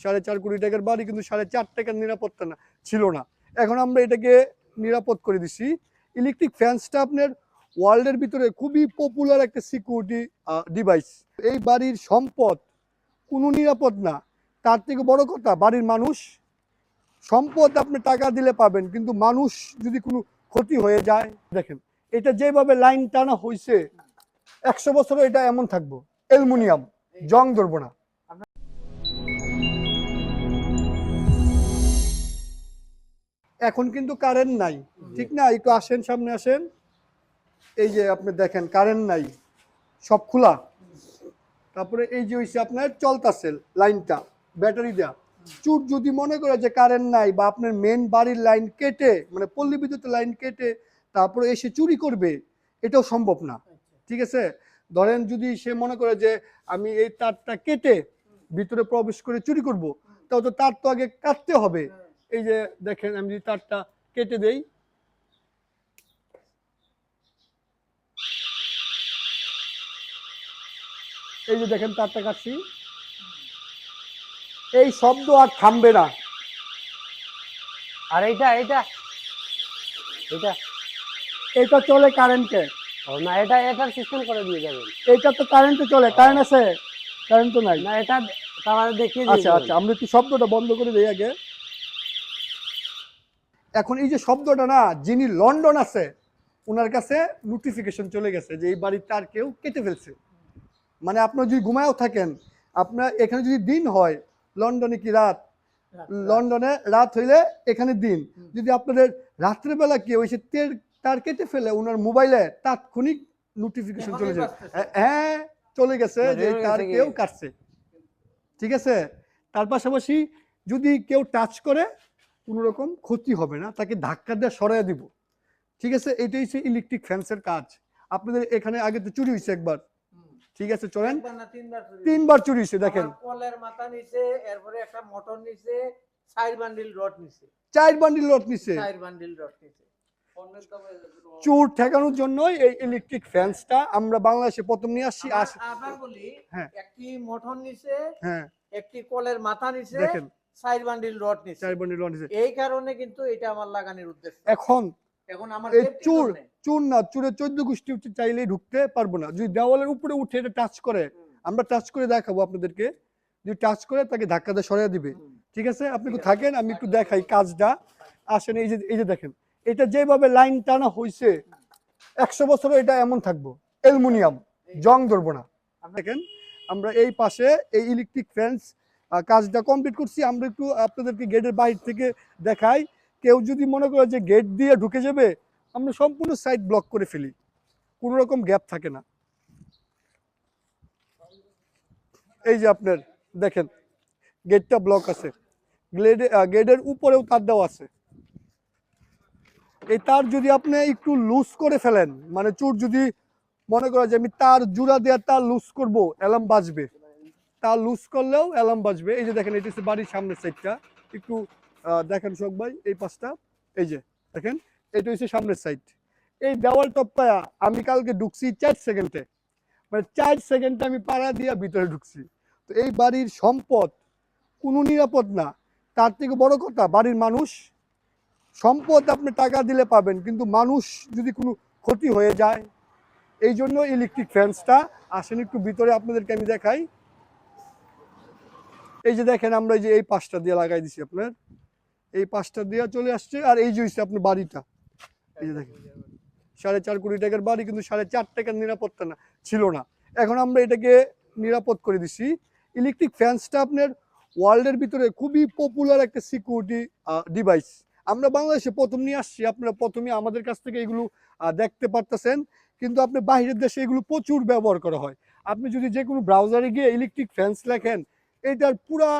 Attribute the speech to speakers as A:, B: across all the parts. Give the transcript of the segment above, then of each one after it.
A: সাড়ে চার কোটি টাকার বাড়ি কিন্তু সাড়ে চার টাকার নিরাপত্তা না, ছিল না। এখন আমরা এটাকে নিরাপদ করে দিছি। ইলেকট্রিক ফ্যান্সটা আপনার ওয়ার্ল্ডের ভিতরে খুবই পপুলার একটা সিকিউরিটি ডিভাইস এই বাড়ির সম্পদ কোনো নিরাপদ না। তার থেকে বড় কথা, বাড়ির মানুষ সম্পদ আপনি টাকা দিলে পাবেন, কিন্তু মানুষ যদি কোনো ক্ষতি হয়ে যায়, দেখেন, এটা যেভাবে লাইন টানা হয়েছে একশো বছরও এটা এমন থাকব। অ্যালুমিনিয়াম, জং ধরবো না। এখন কিন্তু কারেন্ট নাই ঠিক না? একটু আসেন সামনে আসেন। এই যে আপনি দেখেন কারেন্ট নাই সব খোলা। তারপরে এই যে হইছে আপনার চলতাছে লাইনটা ব্যাটারি দেওয়া চুর যদি মনে করে যে কারেন্ট নাই বা আপনার মেন বাড়ির লাইন কেটে মানে পল্লী বিদ্যুতের লাইন কেটে তারপরে এসে চুরি করবে এটাও সম্ভব না ঠিক আছে? ধরেন যদি সে মনে করে যে আমি এই তারটা কেটে ভিতরে প্রবেশ করে চুরি করব তাও তো তার তো আগে কাটতে হবে। এই যে দেখেন আমি যদি তারটা কেটে দেই। এই যে দেখেন তারটা কাটছি। এই শব্দ আর থামবে না।
B: আর এইটা এইটা এটা।
A: এটা চলে কারেন্টে।
B: না এটা এটার সিস্টেম করে দিয়ে যাবেন।
A: এটা তো কারেন্টে চলে কারেন্ট আছে? কারেন্ট তো নাই।
B: না এটা তাহলে দেখিয়ে
A: আচ্ছা আচ্ছা আমরা একটু শব্দটা বন্ধ করে দিই আগে। এখন এই যে শব্দটা না যিনি লন্ডন আছে ওনার কাছে নোটিফিকেশন চলে গেছে যে এই বাড়ির তার কেউ কেটে ফেলছে। মানে আপনার যদি ঘুমায়ও থাকেন আপনার এখানে যদি দিন হয় লন্ডনে কি রাত? লন্ডনে রাত হইলে এখানে দিন। যদি আপনাদের রাত্রেবেলা কেউ এসে তের তার কেটে ফেলে ওনার মোবাইলে তাৎক্ষণিক নোটিফিকেশন চলে যায়। হ্যাঁ, হ্যাঁ চলে গেছে যে তার কেউ কাটছে। ঠিক আছে? তার পাশাপাশি যদি কেউ টাচ করে কোনো রকম ক্ষতি হবে না তাকে ধাক্কা দিয়ে সরাই দিব। ঠিক আছে? এটাই হচ্ছে ইলেকট্রিক ফ্যান্সের কাজ। আপনাদের এখানে আগে তো চুরি হয়েছে একবার। ঠিক আছে চলেন।
C: তিনবার চুরি
A: হয়েছে। দেখেন।
C: কলের মাথা নিচে এরপরে একটা মোটর নিচে চার বান্ডিল রড নিচে।
A: চার বান্ডিল লট নিছে
C: চার বান্ডিল রড নিচে।
A: চোর ঠেকানোর জন্যই এই ইলেকট্রিক ফ্যান্সটা আমরা বাংলাদেশে প্রথম নিয়ে আসছি
C: আবার- বলি
A: হ্যাঁ।
C: একটি মোটর নিচে
A: হ্যাঁ।
C: একটি কলের মাথা নিচে
A: দেখেন।
C: চার বান্ডিল রড
A: চার বান্ডিল নিছে।
C: এই কারণে কিন্তু এটা আমার লাগানোর উদ্দেশ্য।
A: এখন
C: এখন আমার safety
A: চোর না চোদ্দ গোষ্ঠী চাইলেই ঢুকতে পারব না। যদি দেওয়ালের উপরে উঠে এটা টাচ করে আমরা টাচ করে দেখাবো আপনাদেরকে। যদি টাচ করে তাকে ধাক্কা দিয়ে সরিয়ে দিবে। ঠিক আছে? আপনি একটু থাকেন আমি একটু দেখাই কাজটা। আসেন এই যে এই যে দেখেন। এটা যেভাবে লাইন টানা হয়েছে একশো বছরও এটা এমন থাকব। অ্যালুমিনিয়াম। জং ধরবো না। দেখেন আমরা এই পাশে এই ইলেকট্রিক ফ্যান্স কাজটা কমপ্লিট করছি। আমরা একটু আপনাদেরকে গেটের বাইর থেকে দেখাই। কেউ যদি মনে করে যে গেট দিয়ে ঢুকে যাবে, আমরা সম্পূর্ণ সাইড ব্লক করে ফেলি। কোনো রকম গ্যাপ থাকে না। এই যে আপনার, দেখেন গেটটা ব্লক আছে। গ্লেডে গেটের উপরেও তার দেওয়া আছে। এই তার যদি আপনি একটু লুজ করে ফেলেন মানে চোর যদি মনে করে যে আমি তার জুড়া দেওয়ার তার লুজ করব অ্যালার্ম বাজবে। তার লুজ করলেও অ্যালার্ম বাজবে। এই যে দেখেন, এটা হচ্ছে বাড়ির সামনের সাইডটা একটু দেখেন শোক ভাই, এই পাশটা। এই যে, দেখেন, এটা হচ্ছে সামনের সাইড এই দেওয়াল টপ্পায়া আমি কালকে ঢুকছি চার সেকেন্ডে মানে চার সেকেন্ডে আমি পাড়া দিয়া ভিতরে ঢুকছি। তো এই বাড়ির সম্পদ কোনো নিরাপদ না। তার থেকে বড় কথা, বাড়ির মানুষ সম্পদ আপনি টাকা দিলে পাবেন, কিন্তু মানুষ যদি কোনো ক্ষতি হয়ে যায় এই জন্য ইলেকট্রিক ফ্যান্সটা আসেন একটু ভিতরে আপনাদেরকে আমি দেখাই। এই যে দেখেন, আমরা যে এই পাশটা দিয়ে লাগাই দিছি আপনার। এই পাশটা দিয়ে চলে আসছে, আর এই যে হচ্ছে আপনার বাড়িটা। এই যে দেখেন, সাড়ে চার কোটি টাকার বাড়ি, কিন্তু সাড়ে চার টাকার নিরাপত্তা না, ছিল না। এখন আমরা এটাকে নিরাপদ করে দিছি। ইলেকট্রিক ফ্যান্সটা আপনার ওয়ার্ল্ডের ভিতরে খুবই পপুলার একটা সিকিউরিটি ডিভাইস আমরা বাংলাদেশে প্রথম নিয়ে আসছি, আপনারা প্রথমে আমাদের কাছ থেকে এগুলো দেখতে পারতেছেন। কিন্তু আপনি বাইরের দেশে এগুলো প্রচুর ব্যবহার করা হয়। আপনি যদি যে কোনো ব্রাউজারে গিয়ে ইলেকট্রিক ফ্যান্স লেখেন এটার পুরা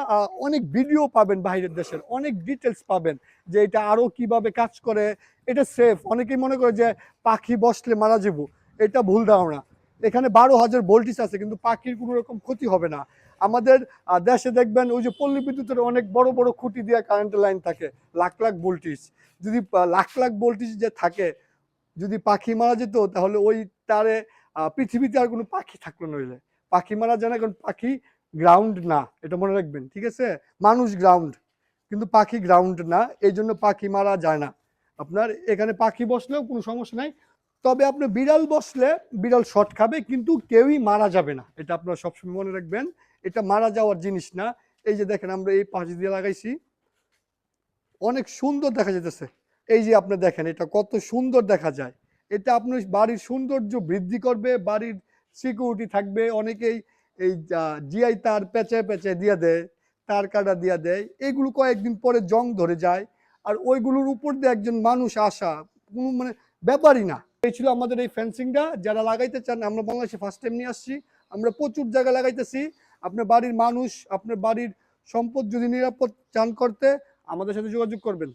A: অনেক ভিডিও পাবেন বাইরের দেশের, অনেক ডিটেলস পাবেন যে এটা আরও কীভাবে কাজ করে, এটা সেফ অনেকেই মনে করে যে পাখি বসলে মারা যাব, এটা ভুল ধারণা। এখানে বারো হাজার ভোল্টেজ আছে, কিন্তু পাখির কোনো রকম ক্ষতি হবে না। আমাদের দেশে দেখবেন ওই যে পল্লী বিদ্যুতের অনেক বড় বড় খুঁটি দিয়ে কারেন্টের লাইন থাকে, লাখ লাখ ভোল্টেজ যদি লাখ লাখ ভোল্টেজ যে থাকে, যদি পাখি মারা যেত, তাহলে ওই তারে পৃথিবীতে আর কোনো পাখি থাকল নইলে পাখি মারা যায় না, কারণ পাখি গ্রাউন্ড না, এটা মনে রাখবেন, ঠিক আছে? মানুষ গ্রাউন্ড কিন্তু পাখি গ্রাউন্ড না, এই জন্য পাখি মারা যায় না। আপনার এখানে পাখি বসলেও কোনো সমস্যা নাই, তবে আপনি বিড়াল বসলে বিড়াল শট খাবে, কিন্তু কেউই মারা যাবে না, এটা আপনারা সবসময় মনে রাখবেন। এটা মারা যাওয়ার জিনিস না, এই যে দেখেন আমরা এই পাশ দিয়ে লাগাইছি, অনেক সুন্দর দেখা যেতেছে এই যে আপনি দেখেন, এটা কত সুন্দর দেখা যায়। এটা আপনার বাড়ির সৌন্দর্য বৃদ্ধি করবে, বাড়ির সিকিউরিটি থাকবে, অনেকেই এই জিআই তার পেঁচে পেঁচে দিয়ে দেয়, তার কাটা দিয়ে দেয়, এগুলো কয়েকদিন পরে জং ধরে যায়, আর ওইগুলোর উপর দিয়ে একজন মানুষ আসা, কোনো মানে ব্যাপারই না। এই ছিল আমাদের এই ফেন্সিংটা, যারা লাগাইতে চান, আমরা বাংলাদেশে ফার্স্ট টাইম নিয়ে আসছি, আমরা প্রচুর জায়গা লাগাইতেছি, আপনার বাড়ির মানুষ, আপনার বাড়ির সম্পদ যদি নিরাপদ চান করতে, আমাদের সাথে যোগাযোগ করবেন।